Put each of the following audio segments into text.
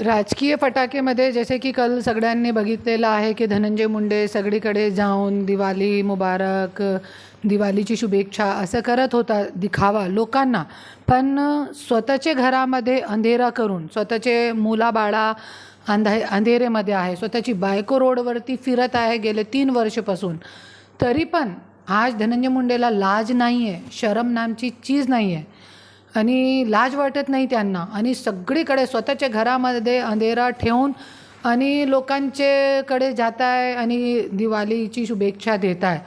राजकीय फटाकेमध्ये जसे की कल सगळ्यांनी बघितलेलं आहे की धनंजय मुंडे सगळीकडे जाऊन दिवाळी मुबारक दिवाळीची शुभेच्छा असं करत होता दिखावा लोकांना. पण स्वतःचे घरामध्ये अंधेरा करून स्वतःचे मुलाबाळा अंधा अंधेरेमध्ये आहे स्वतःची बायको रोडवरती फिरत आहे गेले तीन वर्षपासून. तरी पण आज धनंजय मुंडेला लाज नाही आहे शरम नामची चीज नाही आहे आणि लाज वाटत नाही त्यांना. आणि सगळीकडे स्वतःच्या घरामध्ये अंधेरा ठेवून आणि लोकांच्याकडे जात आहे आणि दिवाळीची शुभेच्छा देत आहे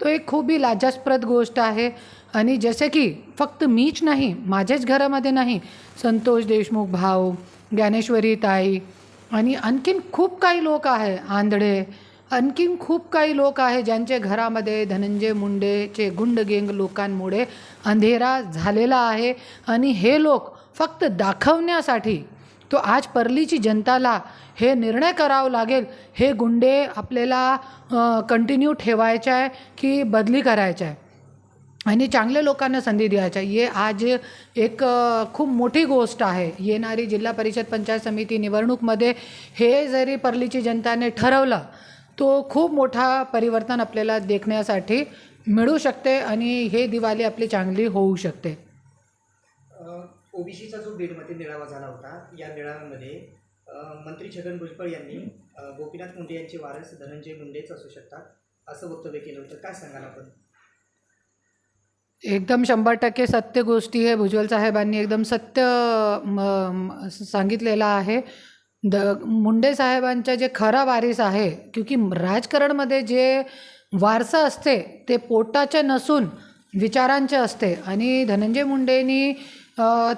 तो एक खूप ही लाजास्पद गोष्ट आहे. आणि जसे की फक्त मीच नाही माझ्याच घरामध्ये नाही संतोष देशमुख भाऊ ज्ञानेश्वरी ताई आणि आणखीन खूप काही लोक आहे आंधळे आणखीन खूप काही लोक आहे ज्यांचे घरामध्ये धनंजय मुंडेचे गुंडगेंग लोकांमुळे अंधेरा झालेला आहे. आणि हे लोक फक्त दाखवण्यासाठी तो आज परलीची जनताला हे निर्णय करावं लागेल. हे गुंडे आपल्याला कंटिन्यू ठेवायचं आहे की बदली करायचं आहे? आणि चांगल्या लोकांना संधी द्यायच्या ये आज एक खूप मोठी गोष्ट आहे. येणारी जिल्हा परिषद पंचायत समिती निवडणूकमध्ये हे जरी परलीची जनताने ठरवलं तो खूप मोठा परिवर्तन आपल्याला देखण्यासाठी मिळू शकते आणि हे दिवाळी आपली चांगली होऊ शकते. ओबीसीचा जो बीडमध्ये मेळावा झाला होता या मेळाव्यामध्ये मंत्री छगन भुजबळ यांनी गोपीनाथ मुंडे यांचे वारस धनंजय मुंडेच असू शकतात असं वक्तव्य केलं होतं. काय सांगाल आपण? एकदम शंभर टक्के सत्य गोष्टी आहे भुजबळ साहेबांनी एकदम सत्य सांगितलेलं आहे. द मुंडे साहेबांच्या जे खरा वारीस आहे क्योंकि राजकारणमध्ये जे वारसा असते ते पोटाचे नसून विचारांचे असते. आणि धनंजय मुंडेंनी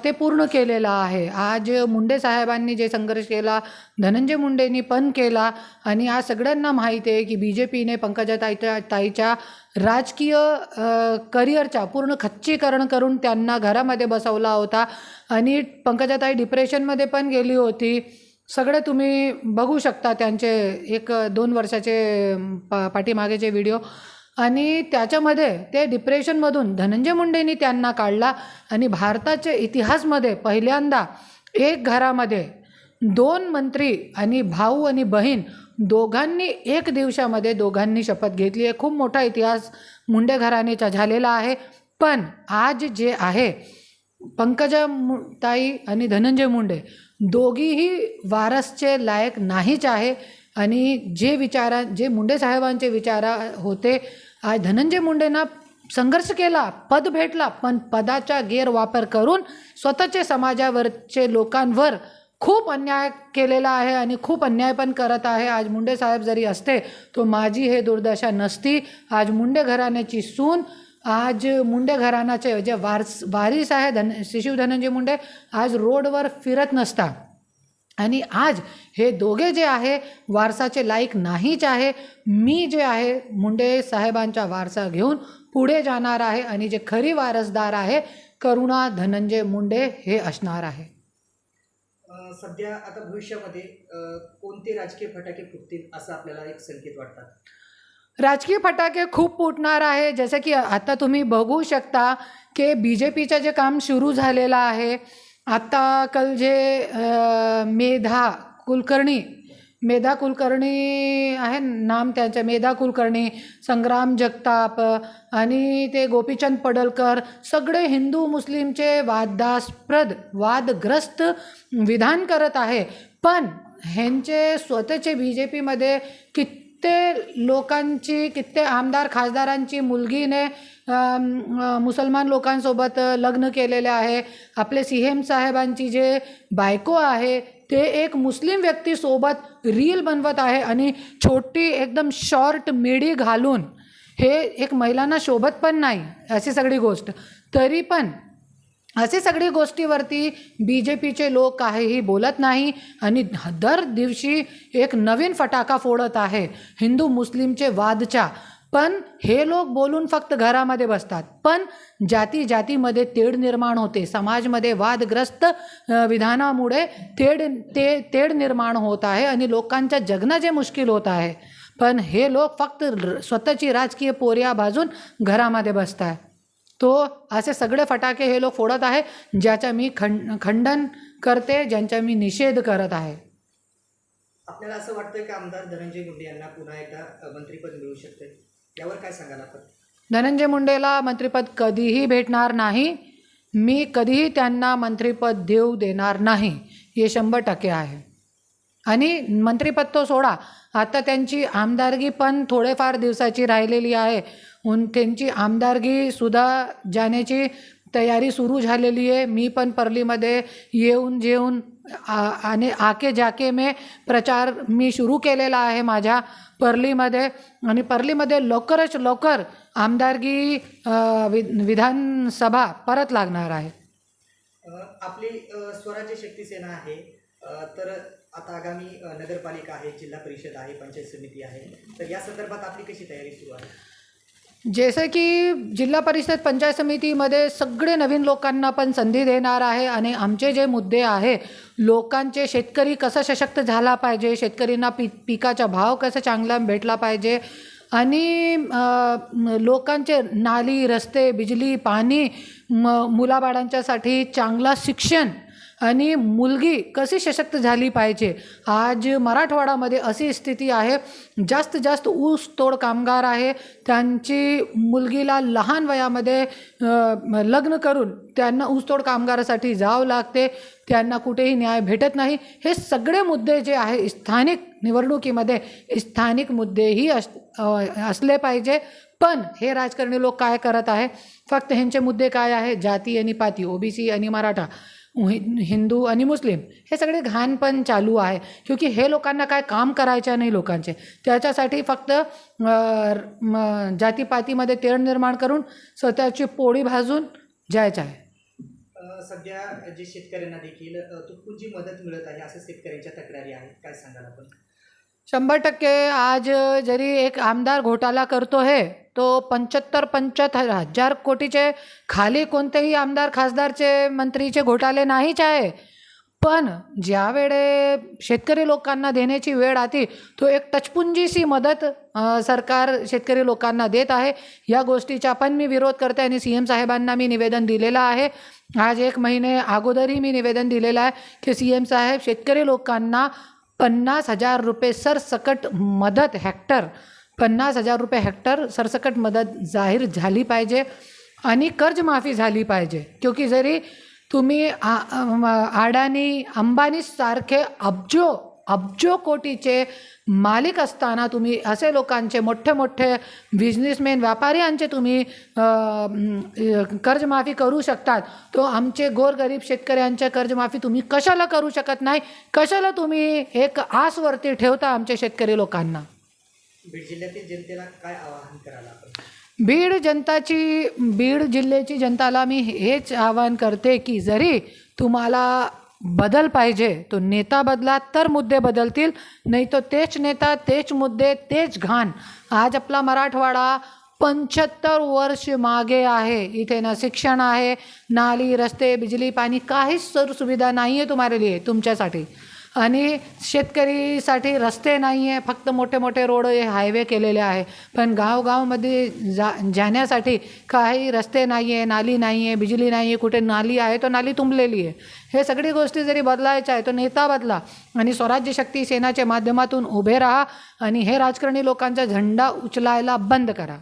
ते पूर्ण केलेलं आहे. आज मुंडे साहेबांनी जे संघर्ष केला धनंजय मुंडेंनी पण केला. आणि आज सगळ्यांना माहीत आहे की बी जे पीने पंकजा ताईच्या ताईच्या राजकीय करिअरच्या पूर्ण खच्चीकरण करून त्यांना घरामध्ये बसवला होता. आणि पंकजाताई डिप्रेशनमध्ये पण गेली होती. सगळे तुम्ही बघू शकता त्यांचे एक दोन वर्षाचे पा पाठीमागेचे व्हिडिओ आणि त्याच्यामध्ये ते डिप्रेशनमधून धनंजय मुंडेंनी त्यांना काढला आणि भारताच्या इतिहासमध्ये पहिल्यांदा एक घरामध्ये दोन मंत्री आणि भाऊ आणि बहीण दोघांनी एक दिवसामध्ये दोघांनी शपथ घेतली. आहे खूप मोठा इतिहास मुंडे घराणेचा झालेला आहे. पण आज जे आहे पंकजा ताई आणि धनंजय मुंडे दोघीही वारसचे लायक नाहीच आहे. आणि जे विचारा जे मुंडे साहेबांचे विचारा होते आज धनंजय मुंडेंना संघर्ष केला पद भेटला पण पदाचा गैरवापर करून स्वतःचे समाजावरचे लोकांवर खूप अन्याय केलेला आहे आणि खूप अन्याय पण करत आहे. आज मुंडे साहेब जरी असते तो माझी हे दुर्दशा नसती. आज मुंडे घराण्याची सून आज मुंडे घराण्याचे जे वारस वारीस आहे धन शिशिव धनंजय मुंडे आज रोडवर फिरत नसता. आणि आज हे दोघे जे आहे वारसाचे लायक नाहीच आहे. मी जे आहे मुंडे साहेबांचा वारसा घेऊन पुढे जाणार आहे आणि जे खरी वारसदार आहे करुणा धनंजय मुंडे हे असणार आहे. सध्या आता भविष्यामध्ये कोणते राजकीय फटाके फुटतील असं आपल्याला एक संकेत वाटतात? राजकीय फटाके खूप फुटणार आहे. जसं की आता तुम्ही बघू शकता की बी जे पीचं जे काम सुरू झालेलं आहे आत्ता कल जे मेधा कुलकर्णी मेधा कुलकर्णी आहे नाम त्यांचं मेधा कुलकर्णी संग्राम जगताप आणि ते गोपीचंद पडलकर सगळे हिंदू मुस्लिमचे वादास्प्रद वादग्रस्त विधान करत आहे. पण ह्यांचे स्वतःचे बी जे पीमध्ये कित कित्येक लोकांची कित्येक आमदार खासदारांची मुलगीने मुसलमान लोकांसोबत लग्न केलेले आहे. आपले सी एम साहेबांची जे बायको आहे ते एक मुस्लिम व्यक्तीसोबत रील बनवत आहे आणि छोटी एकदम शॉर्ट मिडी घालून हे एक महिलांना शोभत पण नाही अशी सगळी गोष्ट. तरी पण असे सगळी गोष्टीवरती बी जे पीचे लोक काहीही बोलत नाही आणि दर दिवशी एक नवीन फटाका फोडत आहे. हिंदू मुस्लिमचे वादच्या. पण हे लोक बोलून फक्त घरामध्ये बसतात. पण जाती जातीमध्ये तेढ निर्माण होते. समाजमध्ये वादग्रस्त विधानामुळे तेढ ते तेढ निर्माण होत आहे आणि लोकांच्या जगणं जे मुश्किल होत आहे. पण हे लोक फक्त स्वतःची राजकीय पोर्या भाजून घरामध्ये बसत आहे तो असे सगळे फटाके हे लोक फोडत आहे ज्याचा मी खंड खंडन करते ज्यांचा मी निषेध करत आहे. आपल्याला असं वाटतंय का आमदार धनंजय मुंडे यांना पुन्हा एकदा मंत्रिपद मिळू शकते. यावर काय सांगाल आपण? धनंजय मुंडेला मंत्रिपद कधीही भेटणार नाही. मी कधीही त्यांना मंत्रिपद देऊ देणार नाही. हे शंभर टक्के आहे. आणि मंत्रिपद तो सोडा. आता त्यांची आमदारगी पण थोडेफार दिवसाची राहिलेली आहे. उन त्यांची आमदारकीसुद्धा जाण्याची तयारी सुरू झालेली आहे. मी पण परलीमध्ये येऊन जेऊन आणि आके जाके मे प्रचार मी सुरू केलेला आहे माझ्या परलीमध्ये. आणि परलीमध्ये लवकरच लवकर आमदारकी वि विधानसभा परत लागणार आहे. आपली स्वराज्य शक्ती सेना आहे. तर आता आगामी नगरपालिका आहे जिल्हा परिषद आहे पंचायत समिती आहे. तर या संदर्भात आपली कशी तयारी सुरू आहे? जसे की जिल्हा परिषद पंचायत समितीमध्ये सगळे नवीन लोकांना पण संधी देणार आहे आणि आमचे जे मुद्दे आहे लोकांचे शेतकरी कसा सशक्त झाला पाहिजे शेतकऱ्यांना पी पिकाचा भाव कसा चांगला भेटला पाहिजे आणि लोकांचे नाली रस्ते बिजली पाणी म मुलाबाळांच्यासाठी चांगला शिक्षण आणि मुलगी कशी सशक्त झाली पाहिजे? आज मराठवाडामध्ये अशी स्थिती आहे. जास्त जास्त ऊस तोड कामगार आहे. त्यांची मुलगीला लहान वयामध्ये लग्न करून त्यांना ऊसतोड कामगारासाठी जावं लागते. त्यांना कुठेही न्याय भेटत नाही. हे सगळे मुद्दे जे आहे स्थानिक निवडणुकीमध्ये स्थानिक मुद्देही अस असले पाहिजे. पण हे राजकारणी लोक काय करत आहे? फक्त ह्यांचे मुद्दे काय आहे? जाती आणि पाती ओबीसी आणि मराठा. हिंदू आणि मुस्लिम हे सगळे घाण पण चालू आहे. क्योंकि हे लोकांना काय काम करायचं नाही लोकांचे. त्याच्यासाठी फक्त जातीपातीमध्ये तेढ निर्माण करून स्वतःची पोळी भाजून जायचं आहे. सध्या जे शेतकऱ्यांना देखील अ, तुटपुंजी मदत मिळत आहे असं शेतकऱ्यांच्या तक्रारी आहेत. काय सांगाल आपण? शंभर टक्के आज जरी एक आमदार घोटाळा करतो आहे तो पंच्याहत्तर पंच्याहत्तर हजार कोटीचे खाली कोणतेही आमदार खासदारचे मंत्रीचे घोटाळे नाहीच आहे. पण ज्या वेळे शेतकरी लोकांना देण्याची वेळ आती तो एक टचपुंजीशी मदत सरकार शेतकरी लोकांना देत आहे. या गोष्टीचा पण मी विरोध करते आणि सी एम साहेबांना मी निवेदन दिलेलं आहे. आज एक महिने अगोदरही मी निवेदन दिलेलं आहे की सी एम साहेब शेतकरी लोकांना पन्नास हजार रुपये सरसकट मदत हेक्टर पन्नास हजार रुपये हेक्टर सरसकट मदत जाहीर झाली पाहिजे आणि कर्जमाफी झाली पाहिजे. क्योंकि जरी तुम्ही आ- अडानी अडाणी अंबानीसारखे अब्जो अब्जो कोटीचे मालिक असताना तुम्ही असे लोकांचे मोठे मोठे बिझनेसमॅन व्यापाऱ्यांचे तुम्ही अ, म, कर्जमाफी करू शकतात. तो आमचे गोरगरीब शेतकऱ्यांच्या कर्जमाफी तुम्ही कशाला करू शकत नाही? कशाला तुम्ही एक आसवरती ठेवता आमच्या शेतकरी लोकांना? बीड जिल्ह्यातील जनतेला काय आवाहन आपण? बीड जनताची बीड जिल्ह्याची जनताला मी हेच आवाहन करते की जरी तुम्हाला बदल पाहिजे. तो नेता बदला तर मुद्दे बदलतील. नाही तर तेच नेता तेच मुद्दे तेच घाण. आज आपला मराठवाडा पंच्याहत्तर वर्ष मागे आहे. इथे ना शिक्षण आहे नाली रस्ते बिजली पाणी काहीच सुविधा नाही आहे तुम्हाला लिए तुमच्यासाठी. आणि शेतकरीसाठी रस्ते नाही आहे फक्त मोठे मोठे रोड हे हायवे केलेले आहे. पण गावगावमध्ये जा जाण्यासाठी काही रस्ते नाही आहे नाली नाही आहे बिजली नाही आहे कुठे नाली आहे तो नाली तुंबलेली आहे. हे सगळी गोष्टी जरी बदलायच्या आहे तो नेता बदला आणि स्वराज्य शक्ती सेनाच्या माध्यमातून उभे राहा आणि हे राजकारणी लोकांचा झेंडा उचलायला बंद करा.